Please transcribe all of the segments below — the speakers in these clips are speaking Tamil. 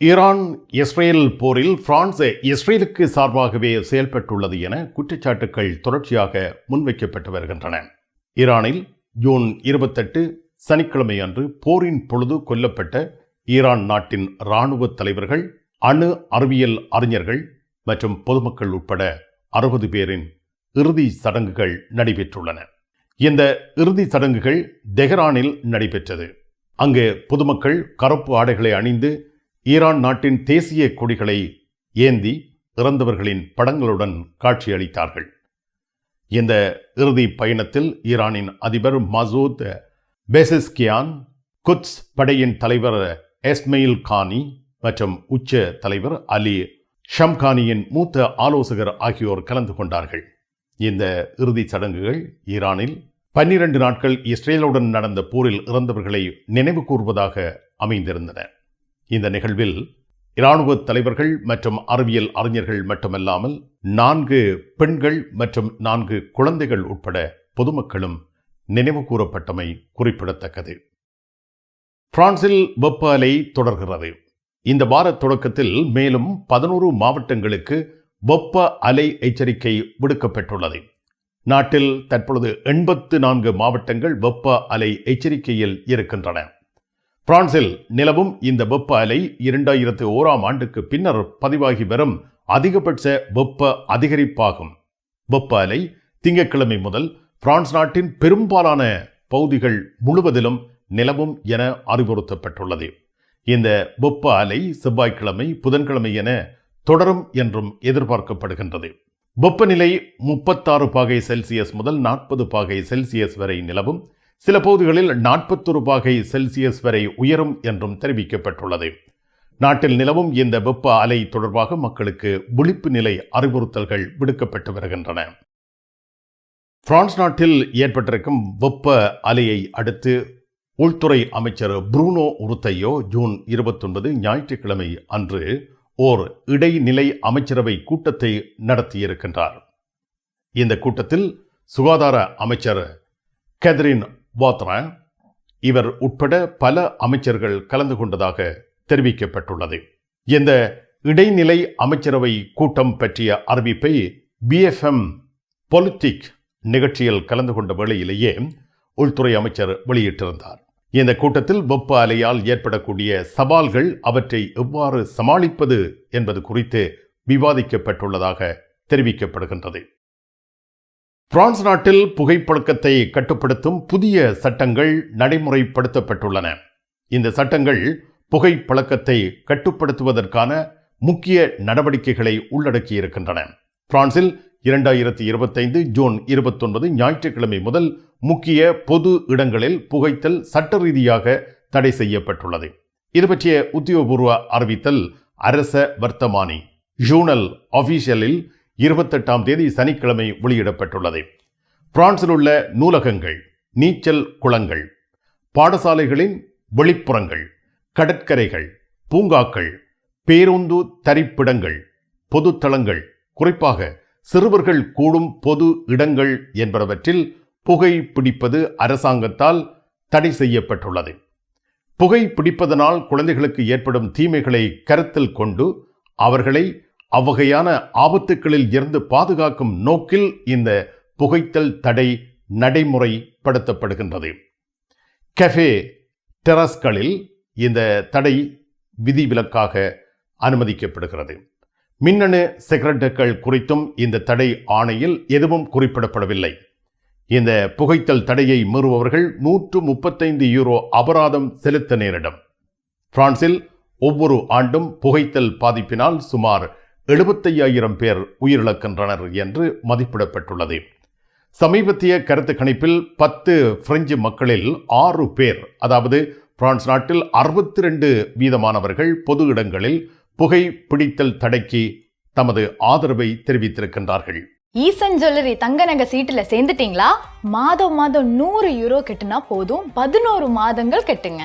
ஈரான் இஸ்ரேல் போரில் பிரான்ஸ் இஸ்ரேலுக்கு சார்பாகவே செயல்பட்டுள்ளது என குற்றச்சாட்டுகள் தொடர்ச்சியாக முன்வைக்கப்பட்டு வருகின்றன. ஈரானில் ஜூன் இருபத்தெட்டு சனிக்கிழமை அன்று போரின் பொழுது கொல்லப்பட்ட ஈரான் நாட்டின் இராணுவ தலைவர்கள் அணு அறிவியல் அறிஞர்கள் மற்றும் பொதுமக்கள் உட்பட அறுபது பேரின் இறுதி சடங்குகள் நடைபெற்றுள்ளன. இந்த இறுதி சடங்குகள் தெஹ்ரானில் நடைபெற்றது. அங்கு பொதுமக்கள் கருப்பு ஆடைகளை அணிந்து ஈரான் நாட்டின் தேசிய கொடிகளை ஏந்தி இறந்தவர்களின் படங்களுடன் காட்சியளித்தார்கள். இந்த இறுதி பயணத்தில் ஈரானின் அதிபர் மசூத் பெசிஸ்கியான் குத்ஸ் படையின் தலைவர் எஸ்மெயில் கானி மற்றும் உச்ச தலைவர் அலி ஷம்கானியின் மூத்த ஆலோசகர் ஆகியோர் கலந்து கொண்டார்கள். இந்த இறுதிச் சடங்குகள் ஈரானில் பன்னிரண்டு நாட்கள் இஸ்ரேலுடன் நடந்த போரில் இறந்தவர்களை நினைவு கூர்வதாக அமைந்திருந்தன. இந்த நிகழ்வில் இராணுவ தலைவர்கள் மற்றும் அறிவியல் அறிஞர்கள் மட்டுமல்லாமல் நான்கு பெண்கள் மற்றும் நான்கு குழந்தைகள் உட்பட பொதுமக்களும் நினைவு கூறப்பட்டமை குறிப்பிடத்தக்கது. பிரான்சில் வெப்ப அலை தொடர்கிறது. இந்த வார தொடக்கத்தில் மேலும் பதினோரு மாவட்டங்களுக்கு வெப்ப அலை எச்சரிக்கை விடுக்கப்பட்டுள்ளது. நாட்டில் தற்பொழுது எண்பத்து நான்கு மாவட்டங்கள் வெப்ப அலை எச்சரிக்கையில் இருக்கின்றன. பிரான்சில் நிலவும் இந்த வெப்ப அலை இரண்டாயிரத்து ஓராம் ஆண்டுக்கு பின்னர் பதிவாகி வரும் அதிகபட்ச வெப்ப அதிகரிப்பாகும். வெப்ப அலை திங்கட்கிழமை முதல் பிரான்ஸ் நாட்டின் பெரும்பாலான பகுதிகள் முழுவதிலும் நிலவும் என அறிவுறுத்தப்பட்டுள்ளது. இந்த வெப்ப அலை செவ்வாய்க்கிழமை புதன்கிழமை என தொடரும் என்றும் எதிர்பார்க்கப்படுகின்றது. வெப்பநிலை முப்பத்தாறு பாகை செல்சியஸ் முதல் நாற்பது பாகை செல்சியஸ் வரை நிலவும் சில பகுதிகளில் நாற்பத்து பாகை செல்சியஸ் வரை உயரும் என்றும் தெரிவிக்கப்பட்டுள்ளது. நாட்டில் நிலவும் இந்த வெப்ப அலை தொடர்பாக மக்களுக்கு விழிப்பு நிலை அறிவுறுத்தல்கள் விடுக்கப்பட்டு வருகின்றன. பிரான்ஸ் நாட்டில் ஏற்பட்டிருக்கும் வெப்ப அலையை அடுத்து உள்துறை அமைச்சர் புரூனோ உருத்தையோ ஜூன் இருபத்தொன்பது ஞாயிற்றுக்கிழமை அன்று ஓர் இடைநிலை அமைச்சரவை கூட்டத்தை நடத்தியிருக்கின்றார். இந்த கூட்டத்தில் சுகாதார அமைச்சர் கேதரின் வாத்ரா இவர் உட்பட பல அமைச்சர்கள் கலந்து கொண்டதாக தெரிவிக்கப்பட்டுள்ளது. இந்த இடைநிலை அமைச்சரவை கூட்டம் பற்றிய அறிவிப்பை பிஎஃப்எம் பொலிட்டிக் நிகழ்ச்சியில் கலந்து கொண்ட வேளையிலேயே உள்துறை அமைச்சர் வெளியிட்டிருந்தார். இந்த கூட்டத்தில் வெப்ப அலையால் ஏற்படக்கூடிய சவால்கள் அவற்றை எவ்வாறு சமாளிப்பது என்பது குறித்து விவாதிக்கப்பட்டுள்ளதாக தெரிவிக்கப்படுகின்றது. பிரான்ஸ் நாட்டில் புகைப்பழக்கத்தை கட்டுப்படுத்தும் புதிய சட்டங்கள் நடைமுறைப்படுத்தப்பட்டுள்ளன. இந்த சட்டங்கள் புகைப்பழக்கத்தை கட்டுப்படுத்துவதற்கான முக்கிய நடவடிக்கைகளை உள்ளடக்கியிருக்கின்றன. பிரான்சில் இரண்டாயிரத்தி இருபத்தைந்து ஜூன் இருபத்தொன்பது ஞாயிற்றுக்கிழமை முதல் முக்கிய பொது இடங்களில் புகைத்தல் சட்ட ரீதியாக தடை செய்யப்பட்டுள்ளது. இது பற்றிய உத்தியோகபூர்வ அறிவித்தல் அரச வர்த்தமானி ஜூனல் அபிஷியலில் இருபத்தெட்டாம் தேதி சனிக்கிழமை வெளியிடப்பட்டுள்ளது. பிரான்சில் உள்ள நூலகங்கள் நீச்சல் குளங்கள் பாடசாலைகளின் வெளிப்புறங்கள் கடற்கரைகள் பூங்காக்கள் பேருந்து தரிப்பிடங்கள் பொதுத்தளங்கள் குறிப்பாக சிறுவர்கள் கூடும் பொது இடங்கள் என்பனவற்றில் புகை பிடிப்பது அரசாங்கத்தால் தடை செய்யப்பட்டுள்ளது. புகை பிடிப்பதனால் குழந்தைகளுக்கு ஏற்படும் தீமைகளை கருத்தில் கொண்டு அவர்களை அவ்வகையான ஆபத்துக்களில் இருந்து பாதுகாக்கும் நோக்கில் இந்த புகைத்தல் தடை நடைமுறைப்படுத்தப்படுகின்றது. கஃபே டெரஸ்களில் இந்த தடை விதிவிலக்காக அனுமதிக்கப்படுகிறது. மின்னணு சிகரெட்டுகள் குறித்தும் இந்த தடை ஆணையில் எதுவும் குறிப்பிடப்படவில்லை. இந்த புகைத்தல் தடையை மீறுபவர்கள் நூற்று முப்பத்தைந்து யூரோ அபராதம் செலுத்த நேரிடும். பிரான்சில் ஒவ்வொரு ஆண்டும் புகைத்தல் பாதிப்பினால் சுமார் எழுபத்தையாயிரம் பேர் உயிரிழக்கின்றனர் என்று மதிப்பிடப்பட்டுள்ளது. சமீபத்திய கருத்து கணிப்பில் பத்து பிரெஞ்சு மக்களில் ஆறு பேர் அதாவது பிரான்ஸ் நாட்டில் அறுபத்தி ரெண்டு வீதமானவர்கள் பொது இடங்களில் புகை பிடித்தல் தடைக்கு தமது ஆதரவை தெரிவித்திருக்கின்றார்கள். ஈசன் ஜுவல்லரி தங்க நகை சீட்டுல சேர்ந்துட்டீங்களா? மாதம் மாதம் நூறு யூரோ கட்டுனா போதும் பதினோரு மாதங்கள் கெட்டுங்க.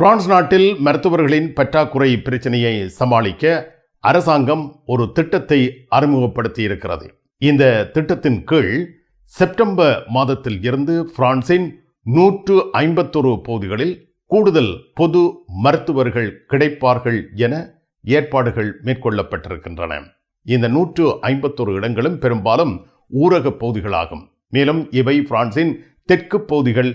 பிரான்ஸ் நாட்டில் மருத்துவர்களின் பற்றாக்குறை பிரச்சனையை சமாளிக்க அரசாங்கம் ஒரு திட்டத்தை அறிமுகப்படுத்தி இருக்கிறது இந்த திட்டத்தின் கீழ் செப்டம்பர் மாதத்தில் இருந்து பிரான்சின் நூற்று ஐம்பத்தொரு பகுதிகளில் கூடுதல் பொது மருத்துவர்கள் கிடைப்பார்கள் என ஏற்பாடுகள் மேற்கொள்ளப்பட்டிருக்கின்றன. இந்த நூற்று ஐம்பத்தொரு இடங்களும் பெரும்பாலும் ஊரக பகுதிகளாகும். மேலும் இவை பிரான்சின் தெற்கு பகுதிகள்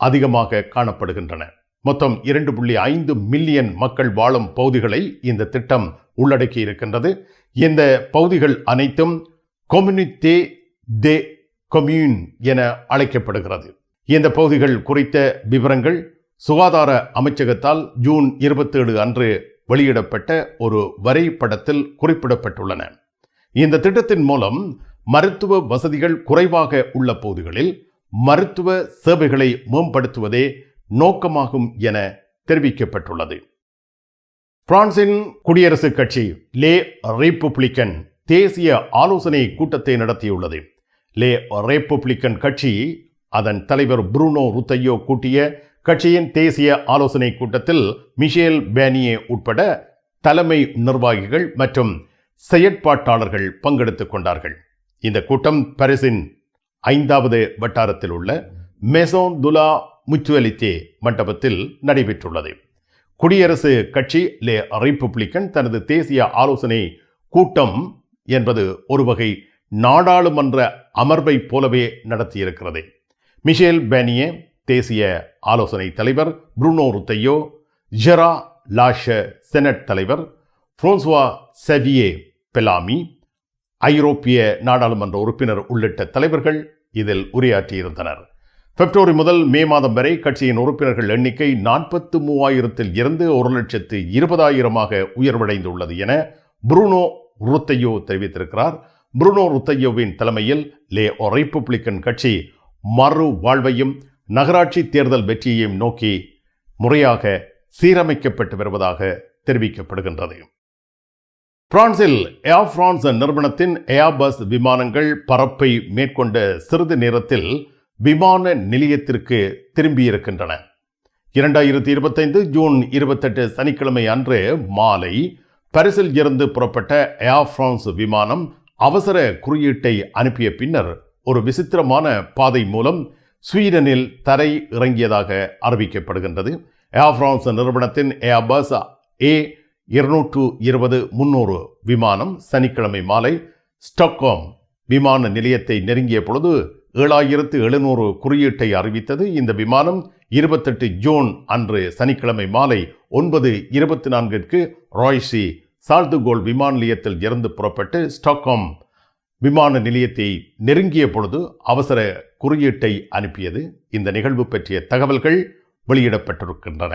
அதிகமாக காணப்படுகின்றன. மொத்தம் இரண்டு புள்ளி ஐந்து மில்லியன் மக்கள் வாழும் பகுதிகளை இந்த திட்டம் உள்ளடக்கி இருக்கின்றது. இந்த பகுதிகள் அனைத்தும் கொம்யூனித்தே தே கொம்யூன் என அழைக்கப்படுகிறது. இந்த பகுதிகள் குறித்த விவரங்கள் சுகாதார அமைச்சகத்தால் ஜூன் இருபத்தேழு அன்று வெளியிடப்பட்ட ஒரு வரைபடத்தில் குறிப்பிடப்பட்டுள்ளன. இந்த திட்டத்தின் மூலம் மருத்துவ வசதிகள் குறைவாக உள்ள பகுதிகளில் மருத்துவ சேவைகளை மேம்படுத்துவதே நோக்கமாகும் என தெரிவிக்கப்பட்டுள்ளது. பிரான்சின் குடியரசுக் கட்சி லே ரிப்பப்ளிக்கன் தேசிய ஆலோசனை கூட்டத்தை நடத்தியுள்ளது. லே ரிப்பப்ளிக்கன் கட்சி அதன் தலைவர் புருனோ ருத்தையோ கூட்டிய கட்சியின் தேசிய ஆலோசனை கூட்டத்தில் மிஷேல் பேனியே உட்பட தலைமை நிர்வாகிகள் மற்றும் செயற்பாட்டாளர்கள் பங்கெடுத்துக் கொண்டார்கள். இந்த கூட்டம் பாரிஸின் ஐந்தாவது வட்டாரத்தில் உள்ள மெசோன் துலா முச்சுவலித்தே மண்டபத்தில் நடைபெற்றுள்ளது. குடியரசு கட்சி லே ரிப்பப்ளிக்கன் தனது தேசிய ஆலோசனை கூட்டம் என்பது ஒரு வகை நாடாளுமன்ற அமர்வை போலவே நடத்தியிருக்கிறது. மிஷேல் பேனியே தேசிய ஆலோசனை தலைவர் Bruno Retailleau Gerard Larcher senate தலைவர் புரோன்சுவா செவியே பெலாமி ஐரோப்பிய நாடாளுமன்ற உறுப்பினர் உள்ளிட்ட தலைவர்கள் இதில் உரையாற்றியிருந்தனர். பிப்ரவரி முதல் மே மாதம் வரை கட்சியின் உறுப்பினர்கள் எண்ணிக்கை நாற்பத்து மூவாயிரத்தில் இருந்து ஒரு லட்சத்து இருபதாயிரமாக உயர்வடைந்துள்ளது என புருனோ ருத்தையோ தெரிவித்திருக்கிறார். புருனோ ருத்தையோவின் தலைமையில் லே ரிப்பப்ளிக்கன் கட்சி மறு வாழ்வையும் நகராட்சி தேர்தல் வெற்றியையும் நோக்கி முறையாக சீரமைக்கப்பட்டு வருவதாக தெரிவிக்கப்படுகின்றது. பிரான்சில் ஏர் பிரான்ஸ் நிறுவனத்தின் ஏர்பஸ் விமானங்கள் பரப்பை மேற்கொண்ட சிறிது நேரத்தில் விமான நிலையத்திற்கு திரும்பியிருக்கின்றன. இரண்டாயிரத்தி இருபத்தைந்து ஜூன் இருபத்தெட்டு சனிக்கிழமை அன்று மாலை பரிசில் இருந்து புறப்பட்ட ஏர் பிரான்ஸ் விமானம் அவசர குறியீட்டை அனுப்பிய பின்னர் ஒரு விசித்திரமான பாதை மூலம் ஸ்வீடனில் தரை இறங்கியதாக அறிவிக்கப்படுகின்றது. ஏர் பிரான்ஸ் நிறுவனத்தின் ஏர்பஸ் ஏ இருநூற்று இருபது முன்னூறு விமானம் சனிக்கிழமை மாலை ஸ்டாக்ஹோம் விமான நிலையத்தை நெருங்கிய பொழுது ஏழாயிரத்து எழுநூறு குறியீட்டை அறிவித்தது. இந்த விமானம் இருபத்தெட்டு ஜூன் அன்று சனிக்கிழமை மாலை ஒன்பது இருபத்தி நான்கிற்கு ராய்சி சால்துகோல் விமான நிலையத்தில் இருந்து புறப்பட்டு ஸ்டாக்ஹாம் விமான நிலையத்தை நெருங்கிய பொழுது அவசர குறியீட்டை அனுப்பியது. இந்த நிகழ்வு பற்றிய தகவல்கள் வெளியிடப்பட்டிருக்கின்றன.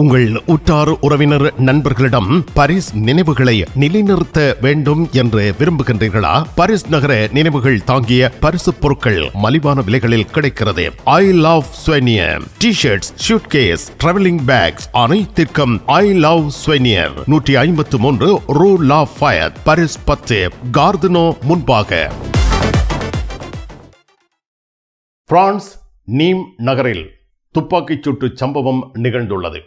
உங்கள் உற்றார் உறவினர் நண்பர்களிடம் பரிஸ் நினைவுகளை நிலைநிறுத்த வேண்டும் என்று விரும்புகின்றீர்களா? பரிஸ் நகர நினைவுகள் தாங்கிய பரிசு பொருட்கள் மலிவான விலைகளில் கிடைக்கிறது. I love souvenir T shirts suitcase travelling bags அனைத்திற்கும் ஐ லவ் ஸ்வெனியர் நூற்றி ஐம்பத்து மூன்று ரூ லா ஃபயர் பரிஸ் பத்து கார்தனோ முன்பாக. பிரான்ஸ் நீம் நகரில் துப்பாக்கிச் சூட்டு சம்பவம் நிகழ்ந்துள்ளது.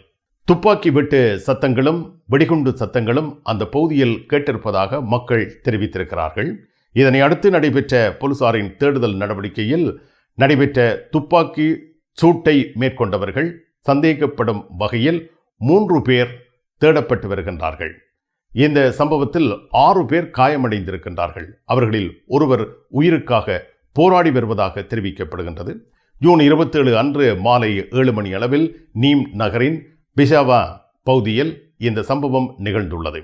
துப்பாக்கி வெட்டு சத்தங்களும் வெடிகுண்டு சத்தங்களும் அந்த பகுதியில் கேட்டிருப்பதாக மக்கள் தெரிவித்திருக்கிறார்கள். இதனை அடுத்து நடைபெற்ற போலீசாரின் தேடுதல் நடவடிக்கையில் நடைபெற்ற துப்பாக்கி சூட்டை மேற்கொண்டவர்கள் சந்தேகப்படும் வகையில் மூன்று பேர் தேடப்பட்டு வருகின்றார்கள். இந்த சம்பவத்தில் ஆறு பேர் காயமடைந்திருக்கின்றார்கள். அவர்களில் ஒருவர் உயிருக்காக போராடி வருவதாக தெரிவிக்கப்படுகின்றது. ஜூன் இருபத்தேழு அன்று மாலை ஏழு மணி அளவில் நீம் நகரின் பிஷாவா பகுதியில் இந்த சம்பவம் நிகழ்ந்துள்ளது.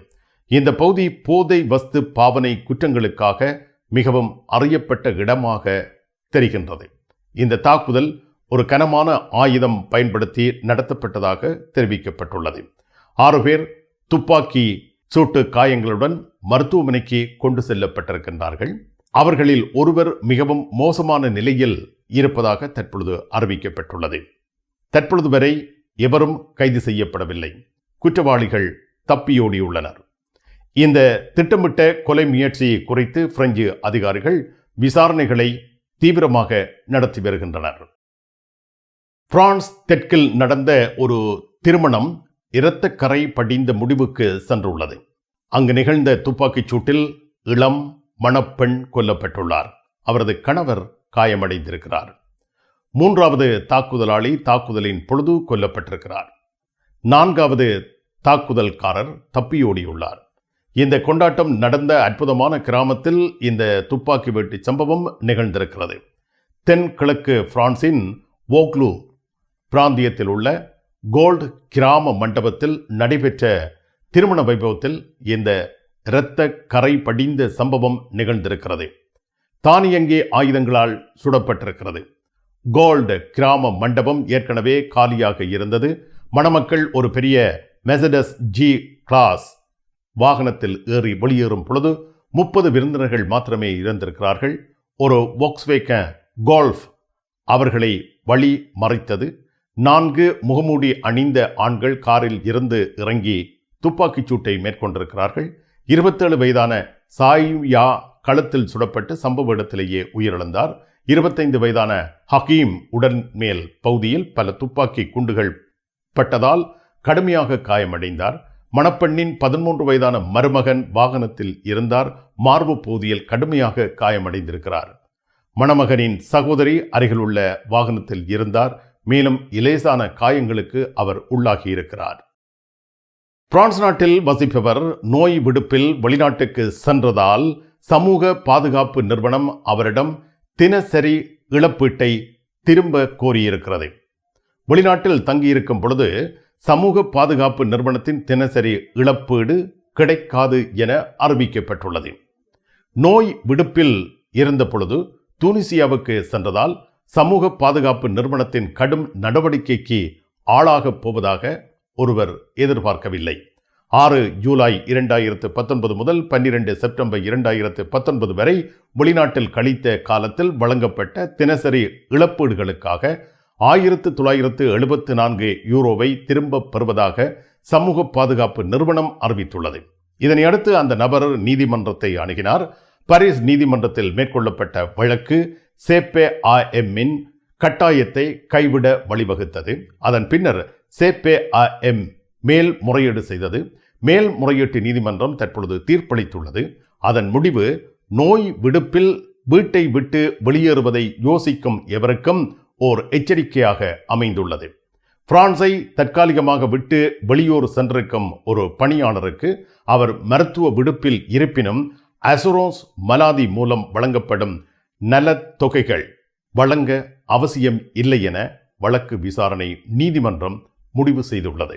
இந்த பகுதி போதை வஸ்து பாவனை குற்றங்களுக்காக மிகவும் அறியப்பட்ட இடமாக தெரிகின்றது. இந்த தாக்குதல் ஒரு கனமான ஆயுதம் பயன்படுத்தி நடத்தப்பட்டதாக தெரிவிக்கப்பட்டுள்ளது. ஆறு பேர் துப்பாக்கி சூட்டு காயங்களுடன் மருத்துவமனைக்கு கொண்டு செல்லப்பட்டிருக்கின்றார்கள். அவர்களில் ஒருவர் மிகவும் மோசமான நிலையில் இருப்பதாக தற்பொழுது அறிவிக்கப்பட்டுள்ளது. தற்பொழுது வரை எவரும் கைது செய்யப்படவில்லை. குற்றவாளிகள் தப்பியோடியுள்ளனர். இந்த திட்டமிட்ட கொலை முயற்சி குறித்து பிரெஞ்சு அதிகாரிகள் விசாரணைகளை தீவிரமாக நடத்தி வருகின்றனர். பிரான்ஸ் தெற்கில் நடந்த ஒரு திருமணம் இரத்தக்கரை படிந்த முடிவுக்கு சென்றுள்ளது. அங்கு நிகழ்ந்த துப்பாக்கிச் சூட்டில் இளம் மணப்பெண் கொல்லப்பட்டுள்ளார். அவரது கணவர் காயமடைந்திருக்கிறார். மூன்றாவது தாக்குதலாளி தாக்குதலின் பொழுது கொல்லப்பட்டிருக்கிறார். நான்காவது தாக்குதல்காரர் தப்பியோடியுள்ளார். இந்த கொண்டாட்டம் நடந்த அற்புதமான கிராமத்தில் இந்த துப்பாக்கி வெட்டு சம்பவம் நிகழ்ந்திருக்கிறது. தென்கிழக்கு பிரான்சின் ஓக்லு பிராந்தியத்தில் உள்ள கோல்டு கிராம மண்டபத்தில் நடைபெற்ற திருமண வைபவத்தில் இந்த இரத்த கரை படிந்த சம்பவம் நிகழ்ந்திருக்கிறது. தானியங்கி ஆயுதங்களால் சுடப்பட்டிருக்கிறது. கோல்டு கிராம மண்டபம் ஏற்கனவே காலியாக இருந்தது. மணமக்கள் ஒரு பெரிய மெசடஸ் ஜி கிளாஸ் வாகனத்தில் ஏறி வெளியேறும் பொழுது முப்பது விருந்தினர்கள் மாத்திரமே இருந்திருக்கிறார்கள் ஒரு ஒக்ஸ்வேக்க கோல்ஃப் அவர்களை வழி மறைத்தது. நான்கு முகமூடி அணிந்த ஆண்கள் காரில் இருந்து இறங்கி துப்பாக்கிச் சூட்டை மேற்கொண்டிருக்கிறார்கள். இருபத்தேழு வயதான சாய்யா களத்தில் சுடப்பட்டு சம்பவ இடத்திலேயே உயிரிழந்தார். இருபத்தைந்து வயதான ஹக்கீம் உடன் மேல் பகுதியில் பல துப்பாக்கி குண்டுகள் பட்டதால் கடுமையாக காயமடைந்தார். மணப்பெண்ணின் பதிமூன்று வயதான மருமகன் வாகனத்தில் இருந்தார். மார்பு பகுதியில் கடுமையாக காயமடைந்திருக்கிறார். மணமகனின் சகோதரி அருகிலுள்ள வாகனத்தில் இருந்தார். மேலும் இலேசான காயங்களுக்கு அவர் உள்ளாகியிருக்கிறார். பிரான்ஸ் நாட்டில் வசிப்பவர் நோய் விடுப்பில் வெளிநாட்டுக்கு சென்றதால் சமூக பாதுகாப்பு நிறுவனம் அவரிடம் தினசரி இழப்பீட்டை திரும்ப கோரியிருக்கிறது. வெளிநாட்டில் தங்கியிருக்கும் பொழுது சமூக பாதுகாப்பு நிறுவனத்தின் தினசரி இழப்பீடு கிடைக்காது என அறிவிக்கப்பட்டுள்ளது. நோய் விடுப்பில் இருந்த பொழுது தூனிசியாவுக்கு சென்றதால் சமூக பாதுகாப்பு நிறுவனத்தின் கடும் நடவடிக்கைக்கு ஆளாகப் போவதாக ஒருவர் எதிர்பார்க்கவில்லை. ஆறு ஜூலை இரண்டாயிரத்து பத்தொன்பது முதல் பன்னிரண்டு செப்டம்பர் இரண்டாயிரத்து பத்தொன்பது வரை வெளிநாட்டில் கழித்த காலத்தில் வழங்கப்பட்ட தினசரி இழப்பீடுகளுக்காக ஆயிரத்து தொள்ளாயிரத்து எழுபத்து நான்கு யூரோவை திரும்பப் பெறுவதாக சமூக பாதுகாப்பு நிறுவனம் அறிவித்துள்ளது. இதனையடுத்து அந்த நபர் நீதிமன்றத்தை அணுகினார். பாரிஸ் நீதிமன்றத்தில் மேற்கொள்ளப்பட்ட வழக்கு சேப்பே ஆ எம்மின் கட்டாயத்தை கைவிட வழிவகுத்தது. அதன் பின்னர் சேப்பே ஆ எம் மேல் முறையீடு செய்தது. மேல்முறையீட்டு நீதிமன்றம் தற்பொழுது தீர்ப்பளித்துள்ளது. அதன் முடிவு நோய் விடுப்பில் வீட்டை விட்டு வெளியேறுவதை யோசிக்கும் எவருக்கும் ஓர் எச்சரிக்கையாக அமைந்துள்ளது. பிரான்ஸை தற்காலிகமாக விட்டு வெளியூர் சென்றிருக்கும் ஒரு பணியாளருக்கு அவர் மருத்துவ விடுப்பில் இருப்பினும் அசுரோஸ் மலாதி மூலம் வழங்கப்படும் நலத் தொகைகள் வழங்க அவசியம் இல்லை என வழக்கு விசாரணை நீதிமன்றம் முடிவு செய்துள்ளது.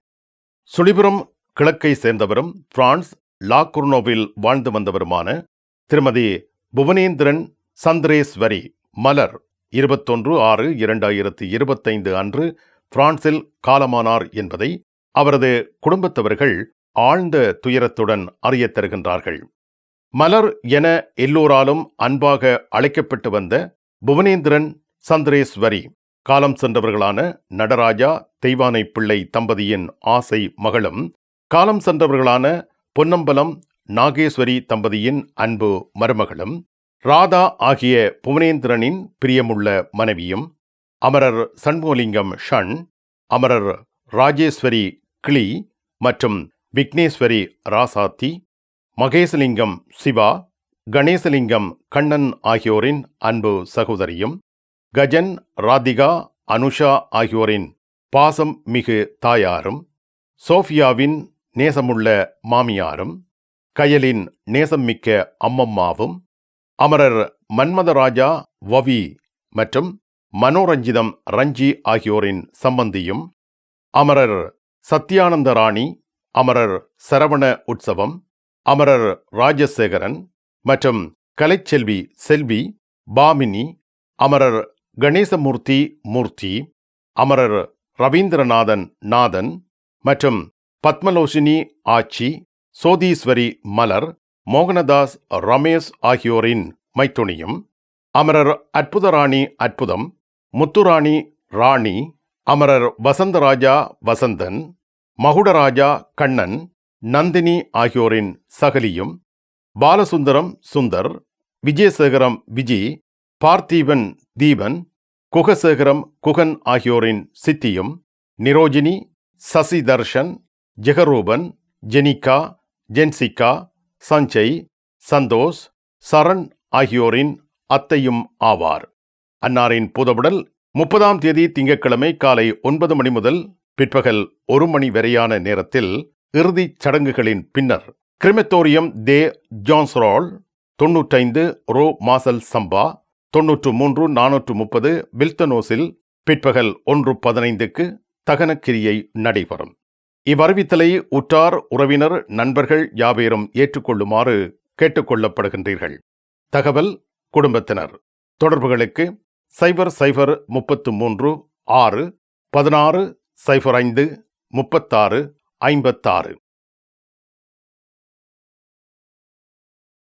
சுழிபுரம் கிழக்கை சேர்ந்தவரும் பிரான்ஸ் லாகுர்னோவில் வாழ்ந்து வந்தவருமான திருமதி புவனேந்திரன் சந்திரேஸ்வரி மலர் இருபத்தொன்று ஆறு இரண்டாயிரத்து இருபத்தைந்து அன்று பிரான்சில் காலமானார் என்பதை அவரது குடும்பத்தவர்கள் ஆழ்ந்த துயரத்துடன் அறியத் தருகின்றார்கள். மலர் என எல்லோராலும் அன்பாக அழைக்கப்பட்டு வந்த புவனேந்திரன் சந்திரேஸ்வரி காலம் சென்றவர்களான நடராஜா தெய்வானை பிள்ளை தம்பதியின் ஆசை மகளும் காலம் சென்றவர்களான பொன்னம்பலம் நாகேஸ்வரி தம்பதியின் அன்பு மருமகளும் ராதா ஆகிய புவனேந்திரனின் பிரியமுள்ள மனைவியும் அமரர் சண்முகலிங்கம் ஷண் அமரர் ராஜேஸ்வரி கிளி மற்றும் விக்னேஸ்வரி ராசாத்தி மகேசலிங்கம் சிவா கணேசலிங்கம் கண்ணன் ஆகியோரின் அன்பு சகோதரியும் கஜன் ராதிகா அனுஷா ஆகியோரின் பாசம் மிகு தாயாரும் சோஃபியாவின் நேசமுள்ள மாமியாரும் கயலின் நேசம்மிக்க அம்மம்மாவும் அமரர் மன்மதராஜா வவி மற்றும் மனோரஞ்சிதம் ரஞ்சி ஆகியோரின் சம்பந்தியும் அமரர் சத்யானந்த ராணி அமரர் சரவண உற்சவம் அமரர் ராஜசேகரன் மற்றும் கலைச்செல்வி செல்வி பாமினி அமரர் கணேசமூர்த்தி மூர்த்தி அமரர் ரவீந்திரநாதன் நாதன் மற்றும் பத்மலோஷினி ஆச்சி சோதீஸ்வரி மலர் மோகனதாஸ் ரமேஷ் ஆகியோரின் மைத்துணியும் அமரர் அற்புதராணி அற்புதம் முத்துராணி ராணி அமரர் வசந்தராஜா வசந்தன் மகுடராஜா கண்ணன் நந்தினி ஆகியோரின் சகலியும் பாலசுந்தரம் சுந்தர் விஜயசேகரம் விஜி பார்த்தீபன் தீபன் குகசேகரம் குகன் ஆகியோரின் சித்தியும் நிரோஜினி சசி தர்ஷன் ஜெகரூபன் ஜெனிகா ஜென்சிகா சஞ்சய் சந்தோஷ் சரண் ஆகியோரின் அத்தையும் ஆவார். அன்னாரின் புதவுடல் முப்பதாம் தேதி திங்கட்கிழமை காலை ஒன்பது மணி முதல் பிற்பகல் ஒரு மணி வரையான நேரத்தில் இறுதிச் சடங்குகளின் பின்னர் கிரிமெத்தோரியம் தே ஜான்ஸ்ரால் தொன்னூற்றைந்து ரோ மாசல் சம்பா தொன்னூற்று மூன்று நானூற்று முப்பது பில்தனோஸில் பிற்பகல் ஒன்று பதினைந்துக்கு தகனக்கிரியை நடைபெறும். இவ்வறிவித்தலை உற்றார் உறவினர் நண்பர்கள் யாவேரும் ஏற்றுக்கொள்ளுமாறு கேட்டுக்கொள்ளப்படுகின்றீர்கள். தகவல் குடும்பத்தினர். தொடர்புகளுக்கு சைபர் சைபர் முப்பத்து மூன்று ஆறு பதினாறு சைபர் ஐந்து முப்பத்தாறு ஐம்பத்தாறு.